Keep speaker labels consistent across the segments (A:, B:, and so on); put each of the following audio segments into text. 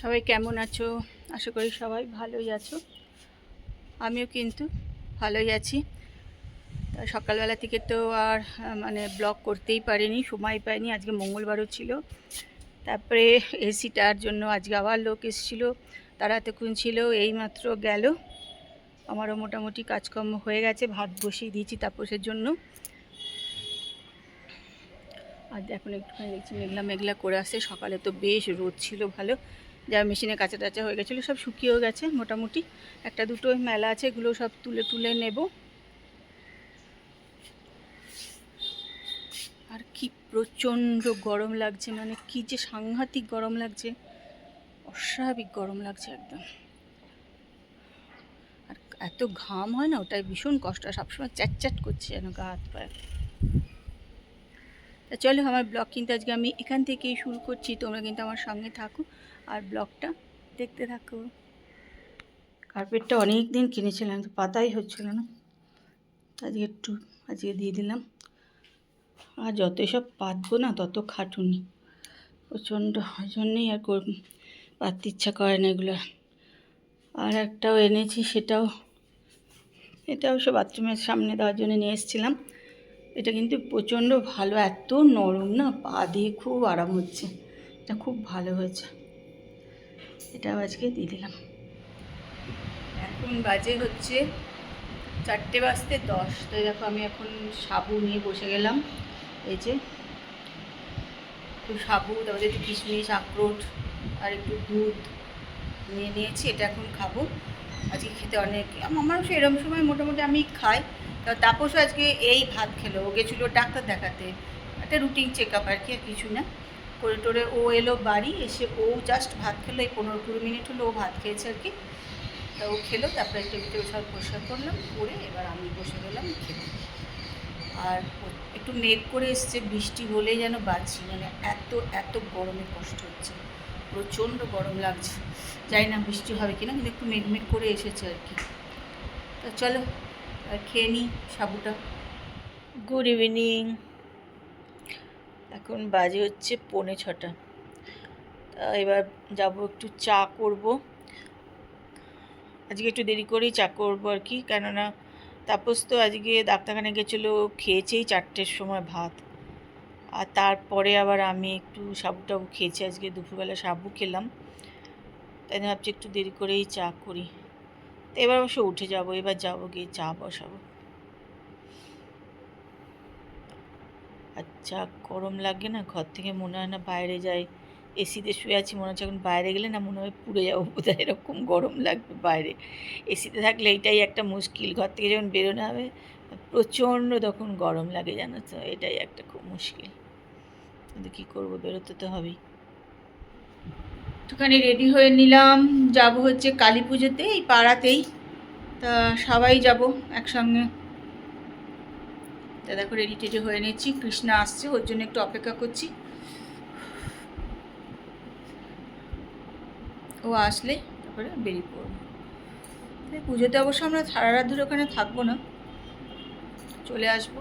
A: সবাই কেমন আছো? আশা করি সবাই ভালোই আছো। আমিও কিন্তু ভালোই আছি। তা সকালবেলা থেকে তো আর মানে ব্লগ করতেই পারিনি, সময় পাইনি, আজকে মঙ্গলবারও ছিল। তারপরে এসিটার জন্য আজকে আবার লোক এসেছিল, তারা এতক্ষণ ছিল, এইমাত্র গেল। আমারও মোটামুটি কাজকর্ম হয়ে গেছে, ভাত বসিয়ে দিয়েছি তাপসের জন্য। আর এখন একটুখানি দেখছি মেঘলা মেঘলা করে আসছে। সকালে তো বেশ রোদ ছিল, ভালো। যা মেশিনে কাঁচা টাচা হয়ে গেছিল, সব শুকিয়েও গেছে মোটামুটি। একটা দুটো মেলা আছে, এগুলো সব তুলে তুলে নেব। আর কি প্রচণ্ড গরম লাগছে মানে কি যে সাংঘাতিক গরম লাগছে। অস্বাভাবিক গরম লাগছে একদম। আর এত ঘাম হয় না, ওটাই ভীষণ কষ্ট। সবসময় চ্যাট চ্যাট করছে যেন গা হাত পায়ে তা চলো আমার ব্লগ কিন্তু আজকে আমি এখান থেকেই শুরু করছি। তোমরা কিন্তু আমার সঙ্গে থাকো আর ব্লগটা দেখতে থাকো। কার্পেটটা অনেক দিন কিনেছিলাম, তো পাতাই হচ্ছিল না। আজকে একটু, আজকে দিয়ে দিলাম। আর যত সব পাতবো না, তত খাটুনি। প্রচণ্ড, ওই জন্যেই আর পাততে ইচ্ছা করে না এগুলো। আর একটাও এনেছি, সেটাও, এটাও সব বাথরুমের সামনে দেওয়ার জন্য নিয়ে এসেছিলাম। এটা কিন্তু প্রচণ্ড ভালো, এত নরম না? পা দিয়ে খুব আরাম হচ্ছে। এটা খুব ভালো হয়েছে। এটাও আজকে দিয়ে দিলাম। এখন বাজে হচ্ছে চারটে বাজতে দশ। তো দেখো আমি এখন সাবু নিয়ে বসে গেলাম। এই যে একটু সাবু, তারপরে একটু কিশমিশ, আখরোট আর একটু দুধ নিয়ে নিয়েছি। এটা এখন খাব। আজকে খেতে অনেক আমারও সেরকম সময় মোটামুটি আমি খাই। তা তাপসও আজকে এই ভাত খেলো। ও গেছিল ডাক্তার দেখাতে। একটা রুটিন চেক আপ আর কি, আর কিছু না। করে টোরে ও এলো বাড়ি, এসে ও জাস্ট ভাত খেলো। এই পনেরো কুড়ি মিনিট হলো ও ভাত খেয়েছে আর কি। তা ও খেলো, তারপরে টেবিল টেবিল সব পরিষ্কার করলাম, করে এবার আমি বসে গেলাম খেতে। আর একটু মেঘ করে এসছে, বৃষ্টি হলেই যেন বাঁচি মানে এত এত গরমে কষ্ট হচ্ছে। প্রচণ্ড গরম লাগছে। জানি না বৃষ্টি হবে কিনা, কিন্তু একটু মেঘ মেঘ করে এসেছে আর কি। তা চলো আর খেয়ে নিই সাবুটা। গুড ইভিনিং এখন বাজে হচ্ছে পৌনে ছটা। এবার যাব একটু চা করব। আজকে একটু দেরি করেই চা করব আর কি, কেননা তাপস তো আজকে ডাক্তারখানে গেছিল, খেয়েছেই চারটের সময় ভাত। আর তারপরে আবার আমি একটু সাবু টাবু খেয়েছি, আজকে দুপুরবেলা সাবু খেলাম। তাই ভাবছি একটু দেরি করেই চা করি। এবার অবশ্য উঠে যাব, এবার যাব গিয়ে চা বসাবো। আচ্ছা গরম লাগে না, ঘর থেকে মনে হয় না বাইরে যাই। এসিতে শুয়ে আছি, মনে হচ্ছে এখন বাইরে গেলে না মনে হয় পুড়ে যাব, বোধহয় এরকম গরম লাগবে বাইরে। এসিতে থাকলে এইটাই একটা মুশকিল, ঘর থেকে যখন বেরোনো হবে, প্রচণ্ড তখন গরম লাগে জানো তো, এটাই একটা খুব মুশকিল। কিন্তু কী করব, বেরোতে তো হবেই। একটুখানি রেডি হয়ে নিলাম। যাব হচ্ছে কালী পুজোতে, এই পাড়াতেই। তা সবাই যাব একসঙ্গে। তা দেখো রেডি টেডি হয়ে নিচ্ছি, কৃষ্ণা আসছে, ওর জন্য একটু অপেক্ষা করছি। ও আসলে তারপরে বেরিয়ে পড়ব। পুজোতে অবশ্য আমরা সারা রাত ধরে ওখানে থাকব না। চলে আসব।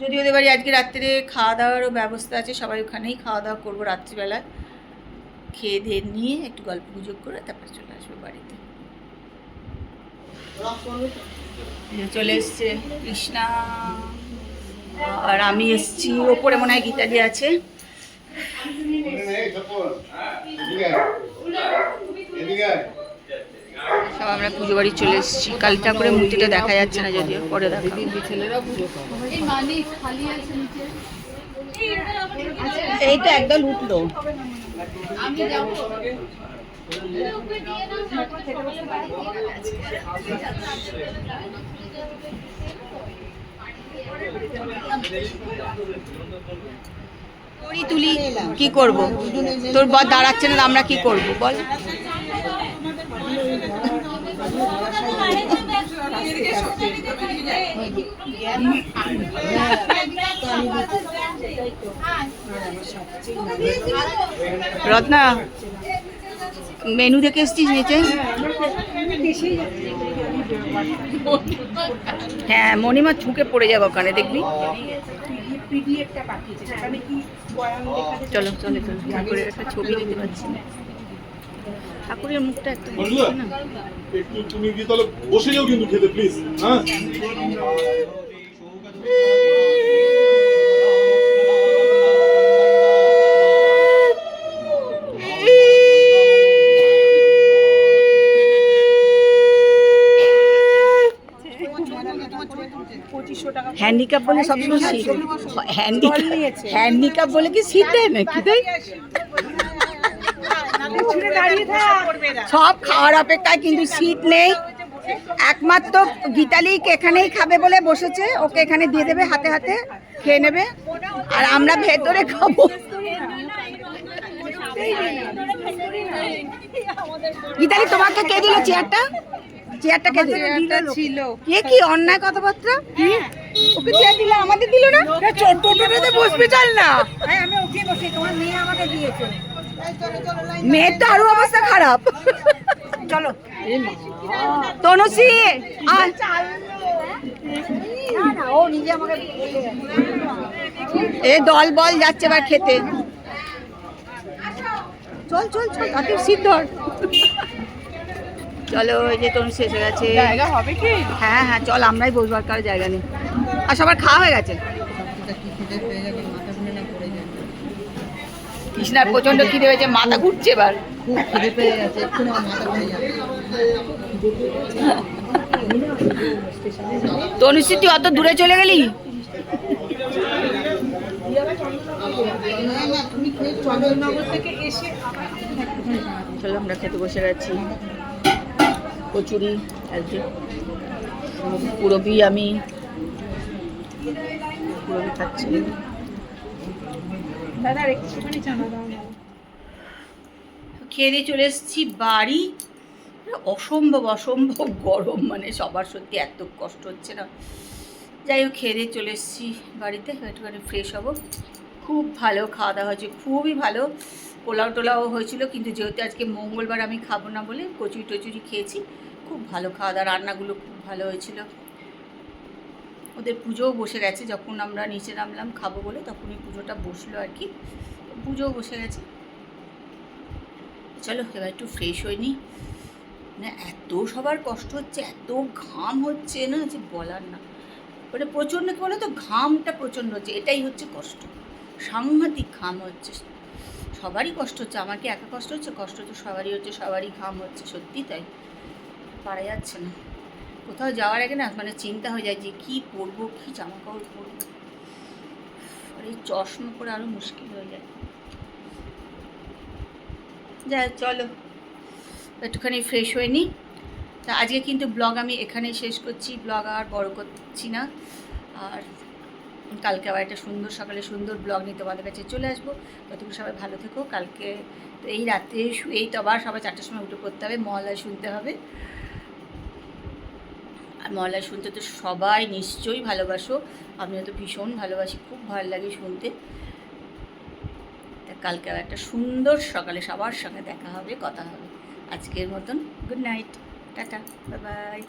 A: যদি ওদের বাড়ি আজকে রাত্রে খাওয়া দাওয়ারও ব্যবস্থা আছে, সবাই ওখানেই খাওয়া দাওয়া করব রাত্রিবেলায়। খেয়ে দিয়ে নিয়ে একটু গল্প গুজব করে তারপরে চলে আসব বাড়িতে। চলে এসছে কৃষ্ণা। আর আমি এসছি, ওপরে মনে হয় গীতাদি আছে। সব আমরা পুজো বাড়ি চলে এসেছি। কালী ঠাকুরের মূর্তিটা দেখা যাচ্ছে না যদিও, পরে দেখা
B: এইটা একদল উঠল।
A: করি তুলি কি করব? তোর বর দাঁড়াচ্ছে না আমরা কি করব? বল। রত্না মেনু দেখে এসছিস নিচে হ্যাঁ মণিমা ঝুঁকে পড়ে যাবে ওখানে, দেখবি? চলো চলো চলো একটা ছবি দিতে পারছি ঠাকুরের মুখটা একটা
C: একটু তুমি কি তাহলে বসে যাও কিন্তু খেতে প্লিজ হ্যাঁ
A: হ্যান্ডিক্যাপ বলে সবসময় হ্যান্ডিক্যাপ বলে কি সিট দেয় নাকি তাই সব খাওয়ার অপেক্ষায় কিন্তু সিট নেই। একমাত্র গীতালিক এখানেই খাবে বলে বসেছে। ওকে এখানে দিয়ে দেবে হাতে হাতে খেয়ে নেবে। আর আমরা ভেতরে খাব। গীতালি তোমাকে কে দিল চেয়ারটা? চেয়ারটা কে দিল?
B: ছিল।
A: কে কি অন্যায় কথাবার্তা? ওকে চেয়ার দিল? আমাদের দিল না? টোটোটাতে বসবে চল না।
B: হ্যাঁ আমি উঠে বসে। তোমার মেয়ে আমাকে দিয়েছে।
A: মেয়ের তো আরও অবস্থা খারাপ।
B: চলো।
A: তনুশ্রী
B: আমাকে
A: এ দল বল যাচ্ছে এবার খেতে। চল চল চল তাতে সিট ধর। চলো এই যে তনুশ্রী এসে গেছে।
B: জায়গা হবে কি?
A: হ্যাঁ হ্যাঁ চল আমরাই বসবার কারও জায়গা নেই। আর সবার খাওয়া হয়ে গেছে? কৃষ্ণার প্রচণ্ড খিদে হয়েছে মাথা ঘুরছে এবার। তনুশ্রী তুই অত দূরে চলে গেলি? চলো আমরা খেতে বসে গেছি। কচুরি আজকে পুরবি আমি। পুরবি খাচ্ছি।
B: দাদা একটুখানি চানা দাও
A: খেয়ে চলে এসেছি বাড়ি। অসম্ভব অসম্ভব গরম মানে সবার সত্যি এত কষ্ট হচ্ছে না। যাই হোক, খেয়ে চলে এসেছি বাড়িতে, একটুখানি ফ্রেশ হব। খুব ভালো খাওয়া দাওয়া হয়েছে, খুবই ভালো। পোলাও টোলাও হয়েছিল, কিন্তু যেহেতু আজকে মঙ্গলবার আমি খাব না বলে কচুরি টচুরি খেয়েছি, খুব ভালো খাওয়া দাওয়া, রান্নাগুলো খুব ভালো হয়েছিল। ওদের পুজোও বসে গেছে, যখন আমরা নিচে নামলাম খাব বলে তখনই পুজোটা বসল আর কি। পুজোও বসে গেছে। চলো এবার একটু ফ্রেশ হয়ে নিই মানে এত সবার কষ্ট হচ্ছে, এত ঘাম হচ্ছে না যে বলার না। মানে প্রচণ্ড কি বলো তো ঘামটা প্রচণ্ড হচ্ছে, এটাই হচ্ছে কষ্ট। সাংঘাতিক ঘাম হচ্ছে। সবারই কষ্ট হচ্ছে আমার কি একা কষ্ট হচ্ছে কষ্ট হচ্ছে সবারই হচ্ছে, সবারই ঘাম হচ্ছে, সত্যি তাই। পারা যাচ্ছে না। কোথাও যাওয়ার আগে না মানে চিন্তা হয়ে যায় যে কী পরবো, কী জামা কাপড় পরবো। আর এই চশমা পরে আরও মুশকিল হয়ে যায়। যাই চলো, একটুখানি ফ্রেশ হয়ে নিই তা আজকে কিন্তু ব্লগ আমি এখানেই শেষ করছি। ব্লগ আর বড় করছি না। আর কালকে আবার একটা সুন্দর সকালে সুন্দর ব্লগ নিয়ে তোমাদের কাছে চলে আসব। ততক্ষণ সবাই ভালো থেকো। কালকে তো এই রাতে শুয়েই তো আবার সবাই চারটার সময় উঠে পড়তে হবে মহলায় শুনতে হবে। আর মহলায় শুনতে তো সবাই নিশ্চয়ই ভালোবাসো। আমিও তো ভীষণ ভালোবাসি, খুব ভালো লাগে শুনতে। তা কালকে একটা সুন্দর সকালে সবার সঙ্গে দেখা হবে, কথা হবে। আজকের মতন good night ta-ta bye bye